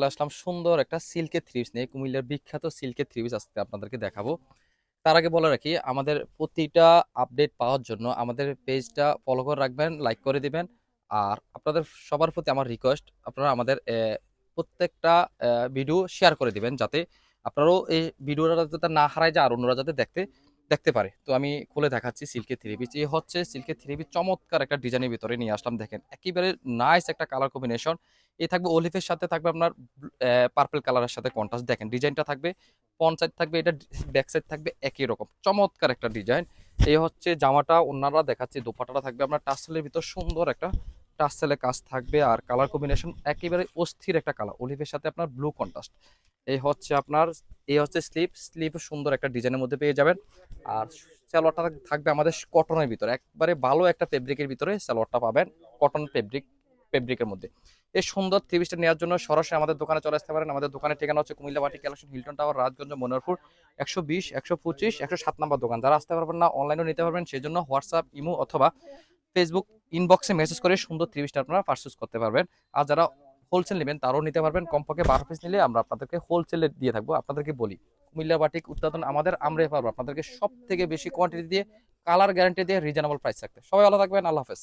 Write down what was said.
চলে আসলাম সুন্দর একটা সিল্কের থ্রিপস নিয়ে। কুমিল্লার বিখ্যাত সিল্কের থ্রিপস আজকে আপনাদেরকে দেখাবো। তার আগে বলে রাখি, আমাদের প্রতিটা আপডেট পাওয়ার জন্য আমাদের পেজটা ফলো করে রাখবেন লাইক করে দিবেন। আর আপনাদের সবার প্রতি আমার রিকোয়েস্ট আপনারা আমাদের প্রত্যেকটা ভিডিও শেয়ার করে দিবেন যাতে আপনারাও এই ভিডিওটা যাতে না হারায় যায় আর অন্যরা যাতে দেখতে দেখতে পারে। তো আমি খুলে দেখাচ্ছি সিল্কের থ্রি পিস এই হচ্ছে সিল্কের থ্রি পিস চমৎকার একটা ডিজাইনের ভিতরে নিয়ে আসলাম, দেখেন। একেবারে নাইস একটা কালার কম্বিনেশন এই থাকবে অলিভের সাথে থাকবে আপনার পার্পল কালারের সাথে কন্ট্রাস্ট দেখেন ডিজাইনটা থাকবে ফ্রন্ট সাইড থাকবে, এটা ব্যাক সাইড থাকবে একই রকম। চমৎকার একটা ডিজাইন এই হচ্ছে জামাটা অন্যরা দেখাচ্ছি, দোপাটাটা থাকবে আপনার টাসেলের ভিতর সুন্দর একটা টাসেলে কাজ থাকবে আর কালার কম্বিনেশন একেবারে অস্থির একটা কালার অলিভের সাথে আপনার ব্লু কন্ট্রাস্ট এই হচ্ছে আপনার, এই হচ্ছে স্লিপ স্লিপ সুন্দর একটা ডিজাইনের মধ্যে পেয়ে যাবেন। আর সালোয়ারটা থাকবে আমাদের কটনের ভিতরে, একবারে ভালো একটা ফেব্রিকের ভিতরে সালোয়ারটা পাবেন কটন ফেব্রিক ফেব্রিকের মধ্যে। এই সুন্দর থ্রি পিসটা নেওয়ার জন্য সরাসরি আমাদের দোকানে চলে আসতে পারেন। আমাদের দোকানের ঠিকানা হচ্ছে কুমিল্লা বাটি হিলটন টাওয়ার, রাজগঞ্জ, মনোরপুর, একশো বিশ, একশো পঁচিশ, একশো সাত নম্বর দোকান। যারা আসতে পারবেন না অনলাইনেও নিতে পারবেন। সেই জন্য হোয়াটসঅ্যাপ, ইমো অথবা ফেসবুক ইনবক্সে মেসেজ করে সুন্দর থ্রি পিসটা আপনারা পারচেস করতে পারবেন। আর যারা হোলসেল নেবেন, তারও নিতে পারবেন। কমপক্ষে বারো পিস নিলে আমরা আপনাদেরকে হোলসেলে দিয়ে থাকব। আপনাদেরকে বলি, কুমিল্লা বাটিক উৎপাদন আমাদের আমরাই পারব। আপনাদেরকে সব থেকে বেশি কোয়ান্টিটি দিয়ে কালার গ্যারান্টি দিয়ে রিজনেবল প্রাইস থাকতে সবাই ভালো থাকবেন, আল্লাহ হাফেজ।